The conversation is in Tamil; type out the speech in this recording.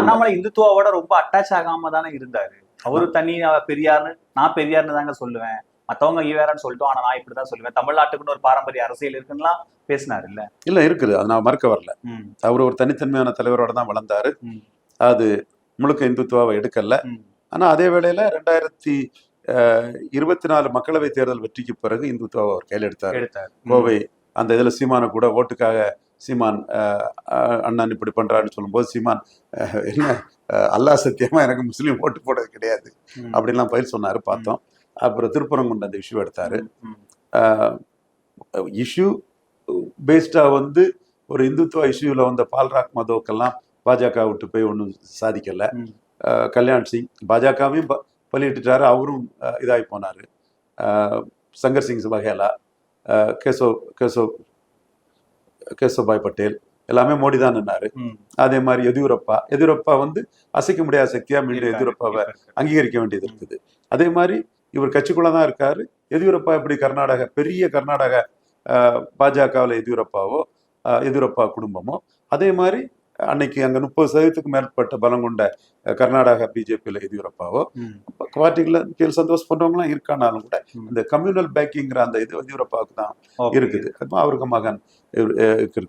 அண்ணாமலை இந்துத்துவாவோட ரொம்ப அட்டாச் ஆகாம தானே இருந்தாரு. அவரு தனி பெரியார்னு நான் பெரியார்னு தாங்க சொல்லுவேன். மத்தவங்க ஈவேரான்னு சொல்லிட்டோம் ஆனா நான் இப்படிதான் சொல்லுவேன். தமிழ்நாட்டுக்குன்னு ஒரு பாரம்பரிய அரசியல் இருக்குன்னுலாம் பேசினாரு இல்ல இல்ல இருக்குது. அது நான் மறுக்க வரல. அவர் ஒரு தனித்தன்மையான தலைவரோட தான் வளர்ந்தாரு. அது முழுக்க இந்துத்துவாவை எடுக்கல. ஆனா அதே வேளையில ரெண்டாயிரத்தி இருபத்தி நாலு மக்களவை தேர்தல் வெற்றிக்கு பிறகு இந்துத்துவாவை அவர் கையில் எடுத்தார். கோவை அந்த இதுல சீமானை கூட ஓட்டுக்காக சீமான் அண்ணன் இப்படி பண்றாருன்னு சொல்லும்போது சீமான் என்ன அஹ், அல்லாஹ் சத்தியமா எனக்கு முஸ்லீம் ஓட்டு போடுறது கிடையாது. அப்படின்லாம் பயிர் சொன்னாரு பார்த்தோம். அப்புறம் திருப்பரங்குன்ற அந்த இஷ்யூ எடுத்தாரு. இஷ்யூ பேஸ்டா வந்து ஒரு இந்துத்துவ இஷ்யூல வந்த பால்ராக் மதோக்கெல்லாம் பாஜக விட்டு போய் ஒன்றும் சாதிக்கல. கல்யாண் சிங் பாஜகவையும் ப- பலியிட்டுட்டாரு. அவரும் இதாகி போனாரு. சங்கர் சிங் அஹ், கேசவ் கேசவ் கேசவ்பாய் பட்டேல் எல்லாமே மோடி தான் நின்னாரு. அதே மாதிரி எதியூரப்பா. எதியூரப்பா வந்து அசைக்க முடியாத சக்தியா மீண்டும் எதியூரப்பாவை. அங்கீகரிக்க வேண்டியது இருக்குது. அதே மாதிரி இவர் கட்சிக்குள்ள தான் இருக்காரு. எதியூரப்பா எப்படி கர்நாடக பெரிய கர்நாடக பாஜகவில் எதியூரப்பாவோ எதியூரப்பா குடும்பமோ அதே மாதிரி அன்னைக்கு அங்க முப்பது சதவீதத்துக்கு மேற்பட்ட பலம் கொண்ட கர்நாடக பிஜேபியில் எதியூரப்பாவோ ம், பார்ட்டிகளில் கேள் சந்தோஷ் பண்றவங்களாம் இருக்கானாலும் கூட. இந்த கம்யூனல் பேக்கிங்கிற அந்த இது எதியூரப்பாவுக்கு தான் ஓகே. இருக்குது அப்ப அவருக்கு மகன் இவர், இருக்கு